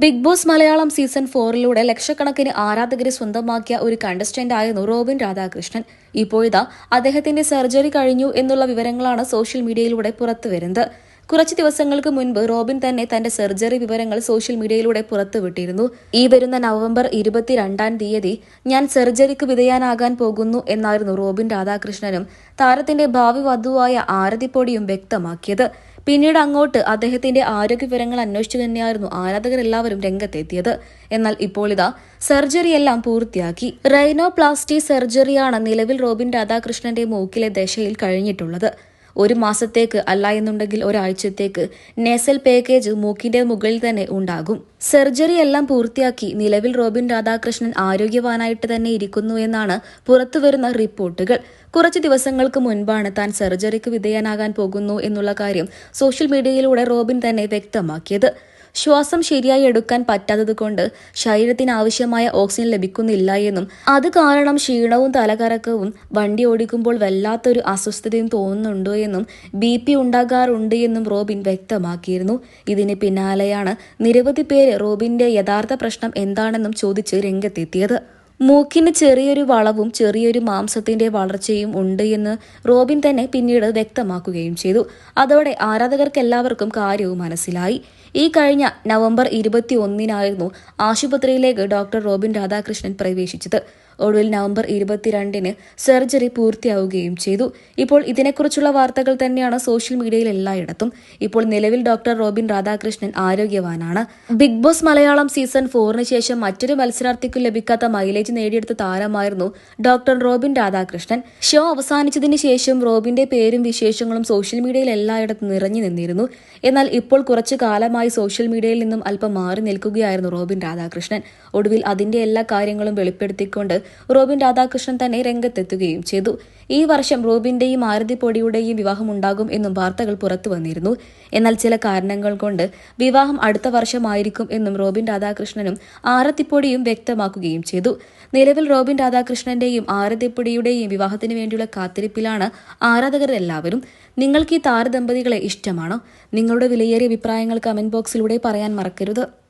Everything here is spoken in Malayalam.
ബിഗ് ബോസ് മലയാളം സീസൺ ഫോറിലൂടെ ലക്ഷക്കണക്കിന് ആരാധകരെ സ്വന്തമാക്കിയ ഒരു കണ്ടസ്റ്റന്റ് ആയിരുന്നു റോബിൻ രാധാകൃഷ്ണൻ. ഇപ്പോഴിതാ അദ്ദേഹത്തിന്റെ സർജറി കഴിഞ്ഞു എന്നുള്ള വിവരങ്ങളാണ് സോഷ്യൽ മീഡിയയിലൂടെ പുറത്തുവരുന്നത് കുറച്ച് ദിവസങ്ങൾക്ക് മുൻപ് റോബിൻ തന്നെ തന്റെ സർജറി വിവരങ്ങൾ സോഷ്യൽ മീഡിയയിലൂടെ പുറത്തുവിട്ടിരുന്നു ഈ വരുന്ന നവംബർ ഇരുപത്തിരണ്ടാം തീയതി ഞാൻ സർജറിക്ക് വിധേയനാകാൻ പോകുന്നു എന്നായിരുന്നു റോബിൻ രാധാകൃഷ്ണനും താരത്തിന്റെ ഭാവി വധുവായ ആരതിപ്പൊടിയും വ്യക്തമാക്കിയത്. പിന്നീട് അങ്ങോട്ട് അദ്ദേഹത്തിന്റെ ആരോഗ്യ വിവരങ്ങൾ അന്വേഷിച്ചു തന്നെയായിരുന്നു ആരാധകരെല്ലാവരും രംഗത്തെത്തിയത്. എന്നാൽ ഇപ്പോൾ ഇതാ സർജറി എല്ലാം പൂർത്തിയാക്കി. റൈനോപ്ലാസ്റ്റി സർജറിയാണ് നിലവിൽ റോബിൻ രാധാകൃഷ്ണന്റെ മൂക്കിലെ ദശയിൽ കഴിഞ്ഞിട്ടുള്ളത്. ഒരു മാസത്തേക്ക് അല്ല എന്നുണ്ടെങ്കിൽ ഒരാഴ്ചത്തേക്ക്. നേസൽ പാക്കേജ് മൂക്കിന്റെ മുകളിൽ തന്നെ ഉണ്ടാകും. സർജറി എല്ലാം പൂർത്തിയാക്കി നിലവിൽ റോബിൻ രാധാകൃഷ്ണൻ ആരോഗ്യവാനായിട്ട് തന്നെ ഇരിക്കുന്നു എന്നാണ് പുറത്തുവരുന്ന റിപ്പോർട്ടുകൾ. കുറച്ച് ദിവസങ്ങൾക്ക് മുൻപാണ് താൻ സർജറിക്ക് വിധേയനാകാൻ പോകുന്നു എന്നുള്ള കാര്യം സോഷ്യൽ മീഡിയയിലൂടെ റോബിൻ തന്നെ വ്യക്തമാക്കിയത്. ശ്വാസം ശരിയായി എടുക്കാൻ പറ്റാത്തതുകൊണ്ട് ശരീരത്തിന് ആവശ്യമായ ഓക്സിജൻ ലഭിക്കുന്നില്ല എന്നും അത് കാരണം ക്ഷീണവും തലകറക്കവും വണ്ടി ഓടിക്കുമ്പോൾ വല്ലാത്തൊരു അസ്വസ്ഥതയും തോന്നുന്നുണ്ടോ എന്നും ബി പി ഉണ്ടാകാറുണ്ട് എന്നും റോബിൻ വ്യക്തമാക്കിയിരുന്നു. ഇതിന് പിന്നാലെയാണ് നിരവധി പേര് റോബിന്റെ യഥാർത്ഥ പ്രശ്നം എന്താണെന്നും ചോദിച്ച് രംഗത്തെത്തിയത്. മൂക്കിന് ചെറിയൊരു വളവും ചെറിയൊരു മാംസത്തിന്റെ വളർച്ചയും ഉണ്ട് എന്ന് റോബിൻ തന്നെ പിന്നീട് വ്യക്തമാക്കുകയും ചെയ്തു. അതോടെ ആരാധകർക്കെല്ലാവർക്കും കാര്യവും മനസ്സിലായി. ഈ കഴിഞ്ഞ നവംബർ ഇരുപത്തി ഒന്നിനായിരുന്നു ആശുപത്രിയിലേക്ക് ഡോക്ടർ റോബിൻ രാധാകൃഷ്ണൻ പ്രവേശിച്ചത്. ഒടുവിൽ നവംബർ ഇരുപത്തിരണ്ടിന് സർജറി പൂർത്തിയാവുകയും ചെയ്തു. ഇപ്പോൾ ഇതിനെക്കുറിച്ചുള്ള വാർത്തകൾ തന്നെയാണ് സോഷ്യൽ മീഡിയയിൽ എല്ലായിടത്തും. ഇപ്പോൾ നിലവിൽ ഡോക്ടർ റോബിൻ രാധാകൃഷ്ണൻ ആരോഗ്യവാനാണ്. ബിഗ് ബോസ് മലയാളം സീസൺ ഫോറിന് ശേഷം മറ്റൊരു മത്സരാർത്ഥിക്കും ലഭിക്കാത്ത മൈലേജ് നേടിയെടുത്ത താരമായിരുന്നു ഡോക്ടർ റോബിൻ രാധാകൃഷ്ണൻ. ഷോ അവസാനിച്ചതിന് ശേഷം റോബിന്റെ പേരും വിശേഷങ്ങളും സോഷ്യൽ മീഡിയയിൽ എല്ലായിടത്തും നിറഞ്ഞു നിന്നിരുന്നു. എന്നാൽ ഇപ്പോൾ കുറച്ചു കാലമായി സോഷ്യൽ മീഡിയയിൽ നിന്നും അല്പം മാറി നിൽക്കുകയായിരുന്നു റോബിൻ രാധാകൃഷ്ണൻ. ഒടുവിൽ അതിന്റെ എല്ലാ കാര്യങ്ങളും വെളിപ്പെടുത്തിക്കൊണ്ട് റോബിൻ രാധാകൃഷ്ണൻ തന്നെ രംഗത്തെത്തുകയും ചെയ്തു. ഈ വർഷം റോബിന്റെയും ആരതി പൊടിയുടെയും വിവാഹം ഉണ്ടാകും എന്നും വാർത്തകൾ പുറത്തു വന്നിരുന്നു. എന്നാൽ ചില കാരണങ്ങൾ കൊണ്ട് വിവാഹം അടുത്ത വർഷമായിരിക്കും എന്നും റോബിൻ രാധാകൃഷ്ണനും ആരത്തിപ്പൊടിയും വ്യക്തമാക്കുകയും ചെയ്തു. നിലവിൽ റോബിൻ രാധാകൃഷ്ണന്റെയും ആരതിപ്പുടിയുടെയും വിവാഹത്തിന് വേണ്ടിയുള്ള കാത്തിരിപ്പിലാണ് ആരാധകരെല്ലാവരും. നിങ്ങൾക്ക് ഈ താരദമ്പതികളെ ഇഷ്ടമാണോ? നിങ്ങളുടെ വിലയേറിയ അഭിപ്രായങ്ങൾ കമന്റ് ബോക്സിലൂടെ പറയാൻ മറക്കരുത്.